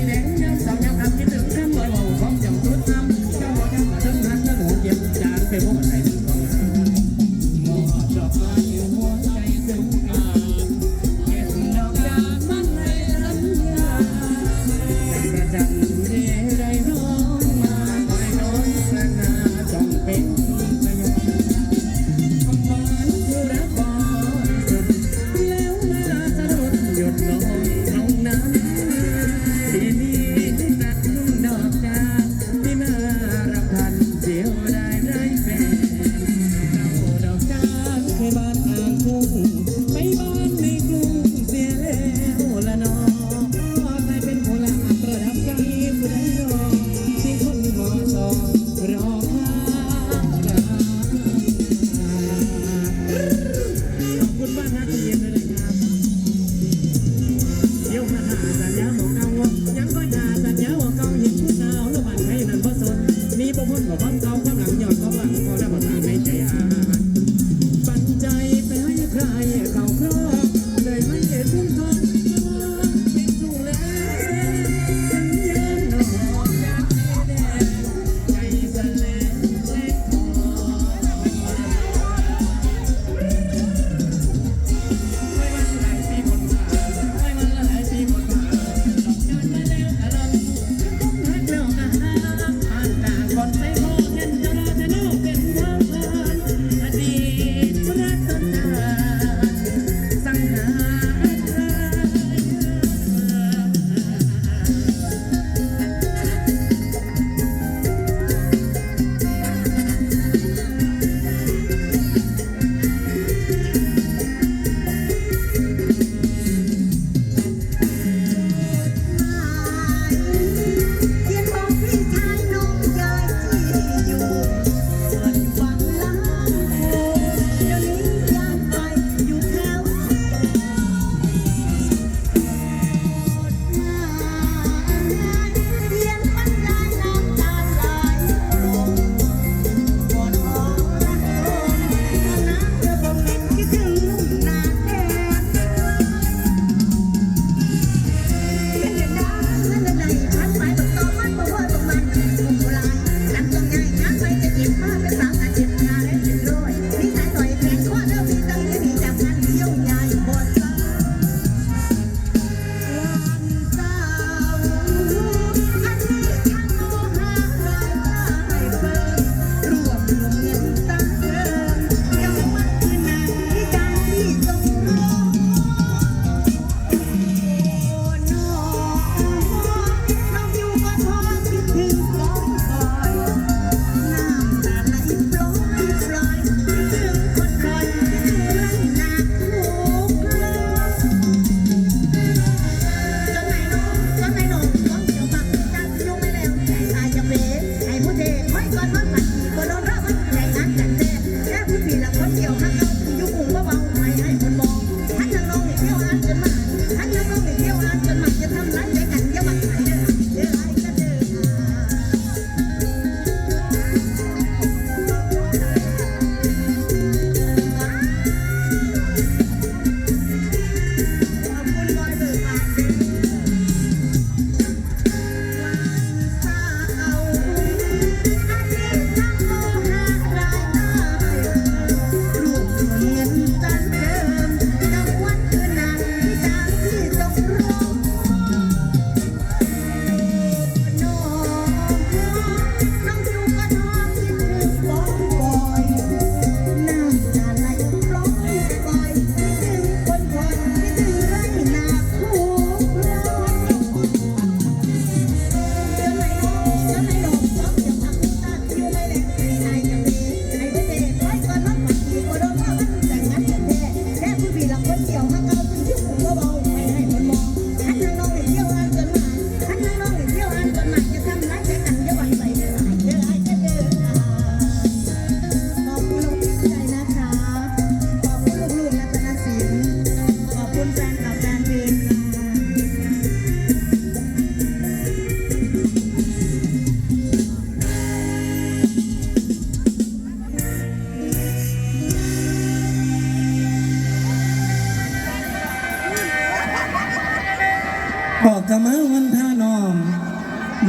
president Gracias.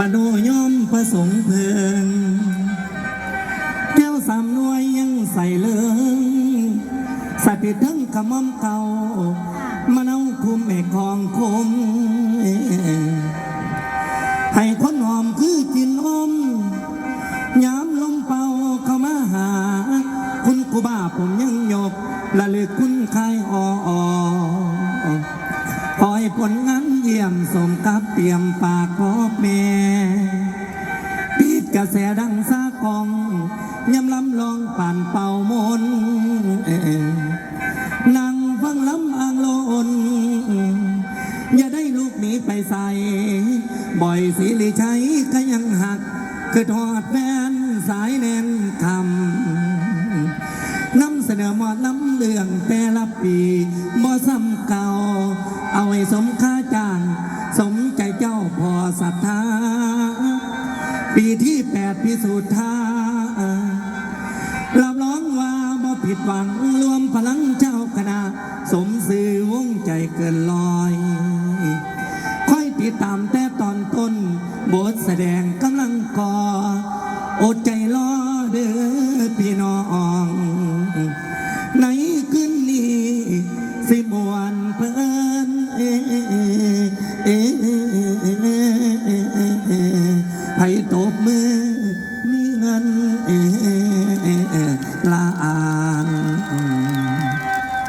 มาดูย่อมประสงค์เพลิงแก้วสามน่วยยังใส่เหลืองสติทั้งขมอมเก่ามาเอาคุมเอกของคมให้คนหอมคือกินอมยามลมเป่าเข้ามาหา คุณกูบ้าผมยังหยกละลึกคุณใครออคอยผลงานเยี่ยมสมกับเตรียมปากพบแม่ แสดังซากองยำลำลองป่านเป่ามนนั่งฟังลำอ่างโลนอย่าได้ลูกหนีไปใส่ บ่อยสิริชัยก็ยังหักคือทอดแฟนสายแน่นคำนำเสนอหมอดน้ำเรื่องแต่ละปีบ่ซ้ำเก่า เอาให้สมค่าจ้าง สมใจเจ้าพอศรัทธาปีที่ พิสุจน์ท่ารับร้องว่าบ่ผิดหวังรวมพลังเจ้าคณะ สมสื่อวงใจเกินลอย ค่อยติดตามแต่ตอนต้น บทแสดงกำลังก่ออดใจรอเด้อพี่น้องในคืนนี้สิมวนเพื่อ